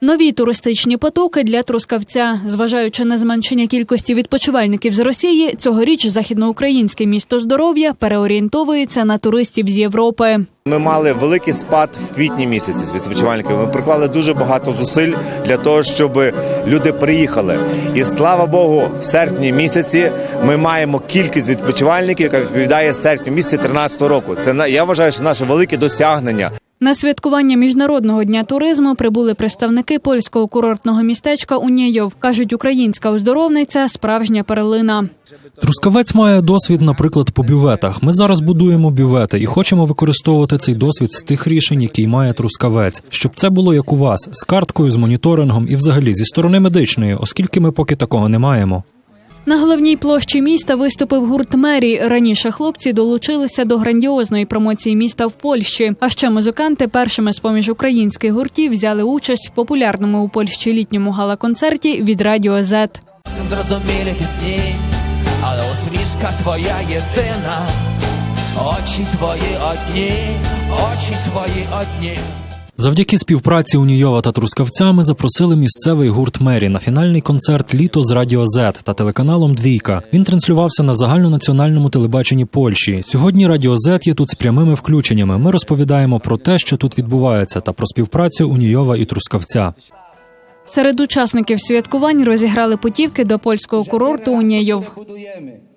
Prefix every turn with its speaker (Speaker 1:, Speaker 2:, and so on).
Speaker 1: Нові туристичні потоки для Трускавця. Зважаючи на зменшення кількості відпочивальників з Росії, цьогоріч західноукраїнське місто здоров'я переорієнтовується на туристів з Європи.
Speaker 2: Ми мали великий спад в квітні місяці з відпочивальників. Ми приклали дуже багато зусиль для того, щоб люди приїхали. І слава Богу, в серпні місяці ми маємо кількість відпочивальників, яка відповідає серпню місяці 2013 року. Це я вважаю, що наше велике досягнення.
Speaker 1: На святкування міжнародного дня туризму прибули представники польського курортного містечка Унієв. кажуть, українська оздоровниця справжня перлина.
Speaker 3: Трускавець має досвід, наприклад, по бюветах. Ми зараз будуємо бювети і хочемо використовувати цей досвід з тих рішень, які має трускавець, щоб це було як у вас з карткою, з моніторингом і взагалі зі сторони медичної, оскільки ми поки такого не маємо.
Speaker 1: На головній площі міста виступив гурт Мері. Раніше хлопці долучилися до грандіозної промоції міста в Польщі. А ще музиканти першими з поміж українських гуртів взяли участь в популярному у Польщі літньому гала-концерті від Радіо Зет.
Speaker 4: Зрозумілі пісні, але усмішка твоя єдина, очі твої одні, очі твої одні.
Speaker 3: Завдяки співпраці Унійова та Трускавця ми запросили місцевий гурт Мері на фінальний концерт Літо з Радіо Зет та телеканалом Двійка. Він транслювався на загальнонаціональному телебаченні Польщі. Сьогодні Радіо Зет є тут з прямими включеннями. Ми розповідаємо про те, що тут відбувається, та про співпрацю Унійова і Трускавця.
Speaker 1: Серед учасників святкувань розіграли путівки до польського курорту Унієв.
Speaker 5: budujemy.